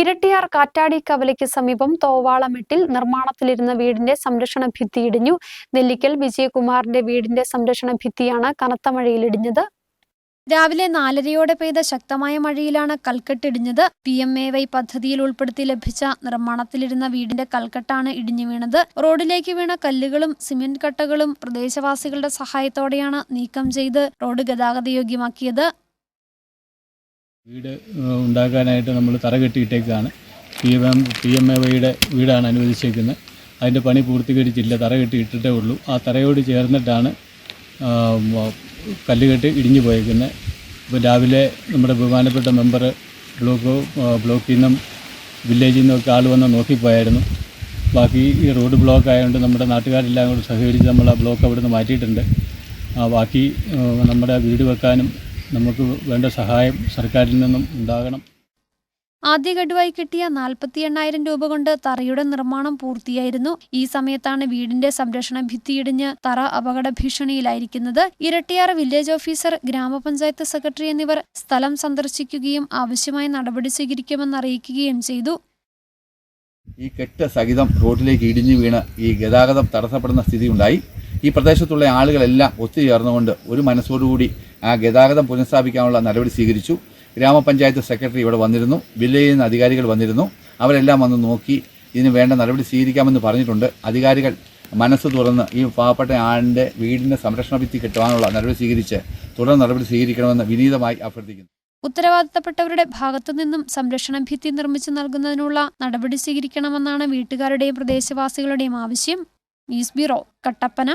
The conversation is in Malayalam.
ഇരട്ടിയാർ കാറ്റാടി കവലയ്ക്ക് സമീപം തോവാളമെട്ടിൽ നിർമ്മാണത്തിലിരുന്ന വീടിന്റെ സംരക്ഷണ ഭിത്തി ഇടിഞ്ഞു. നെല്ലിക്കൽ വിജയകുമാറിന്റെ വീടിന്റെ സംരക്ഷണ ഭിത്തിയാണ് കനത്ത മഴയിൽ ഇടിഞ്ഞത്. രാവിലെ നാലരയോടെ പെയ്ത ശക്തമായ മഴയിലാണ് കൽക്കെട്ടിടിഞ്ഞത് പി എം എ വൈ പദ്ധതിയിൽ ഉൾപ്പെടുത്തി ലഭിച്ച നിർമ്മാണത്തിലിരുന്ന വീടിന്റെ കൽക്കെട്ടാണ് ഇടിഞ്ഞു വീണത്. റോഡിലേക്ക് വീണ കല്ലുകളും സിമന്റ് കട്ടകളും പ്രദേശവാസികളുടെ സഹായത്തോടെയാണ് നീക്കം ചെയ്ത് റോഡ് ഗതാഗതയോഗ്യമാക്കിയത്. വീട് ഉണ്ടാക്കാനായിട്ട് നമ്മൾ തറ കെട്ടിയിട്ടേക്കാണ്. P M P M A വൈയുടെ വീടാണ് അനുവദിച്ചേക്കുന്നത്. അതിന്റെ പണി പൂർത്തീകരിച്ചില്ല തറ കെട്ടിയിട്ടിട്ടേ ഉള്ളൂ. ആ തറയോട് ചേർന്നിട്ടാണ് കല്ലുകെട്ടി ഇടിഞ്ഞു പോയേക്കുന്നത്. ഇപ്പോൾ രാവിലെ നമ്മുടെ ബഹുമാനപ്പെട്ട മെമ്പർ ബ്ലോക്ക് ബ്ലോക്കിൽ നിന്നും വില്ലേജിൽ നിന്നൊക്കെ ആൾ വന്ന് നോക്കിപ്പോയായിരുന്നു. ബാക്കി ഈ റോഡ് ബ്ലോക്ക് ആയതുകൊണ്ട് നമ്മുടെ നാട്ടുകാരെല്ലാം കൂടി സഹകരിച്ച് നമ്മൾ ആ ബ്ലോക്ക് അവിടെ നിന്ന് മാറ്റിയിട്ടുണ്ട് ബാക്കി നമ്മുടെ വീട് വെക്കാനും നമുക്ക് വേണ്ട സഹായം സർക്കാരിൽ നിന്നും ഉണ്ടാകണം. ആദ്യ ഗഡുവായി കിട്ടിയ നാൽപ്പത്തി എണ്ണായിരം രൂപ കൊണ്ട് തറയുടെ നിർമ്മാണം പൂർത്തിയായിരുന്നു. ഈ സമയത്താണ് വീടിന്റെ സംരക്ഷണ ഭിത്തിയിടിഞ്ഞ് തറ അപകട ഭീഷണിയിലായിരിക്കുന്നത്. ഇരട്ടിയാർ വില്ലേജ് ഓഫീസർ ഗ്രാമപഞ്ചായത്ത് സെക്രട്ടറി എന്നിവർ സ്ഥലം സന്ദർശിക്കുകയും ആവശ്യമായ നടപടി സ്വീകരിക്കുമെന്ന് അറിയിക്കുകയും ചെയ്തു. ഈ കെട്ട് സഹിതം റോഡിലേക്ക് ഇടിഞ്ഞു വീണ് ഈ ഗതാഗതം തടസ്സപ്പെടുന്ന സ്ഥിതി ഉണ്ടായി ഈ പ്രദേശത്തുള്ള ആളുകളെല്ലാം ഒത്തുചേർന്നുകൊണ്ട് ഒരു മനസ്സോടുകൂടി ആ ഗതാഗതം പുനഃസ്ഥാപിക്കാനുള്ള നടപടി സ്വീകരിച്ചു. ഗ്രാമപഞ്ചായത്ത് സെക്രട്ടറി ഇവിടെ വന്നിരുന്നു. വില്ലേജിൽ നിന്ന് അധികാരികൾ വന്നിരുന്നു. അവരെല്ലാം വന്ന് നോക്കി ഇതിന് വേണ്ട നടപടി സ്വീകരിക്കാമെന്ന് പറഞ്ഞിട്ടുണ്ട്. അധികാരികൾ മനസ്സ് തുറന്ന് ഈ പാവപ്പെട്ട ആളിന്റെ വീടിന്റെ സംരക്ഷണ ഭിത്തി കിട്ടുവാനുള്ള നടപടി സ്വീകരിച്ച് തുടർ നടപടി സ്വീകരിക്കണമെന്ന് വിനീതമായി അഭ്യർത്ഥിക്കുന്നു. ഉത്തരവാദിത്തപ്പെട്ടവരുടെ ഭാഗത്തു നിന്നും സംരക്ഷണ ഭിത്തി നിർമ്മിച്ചു നൽകുന്നതിനുള്ള നടപടി സ്വീകരിക്കണമെന്നാണ് വീട്ടുകാരുടെയും പ്രദേശവാസികളുടെയും ആവശ്യം. News bureau Kattappana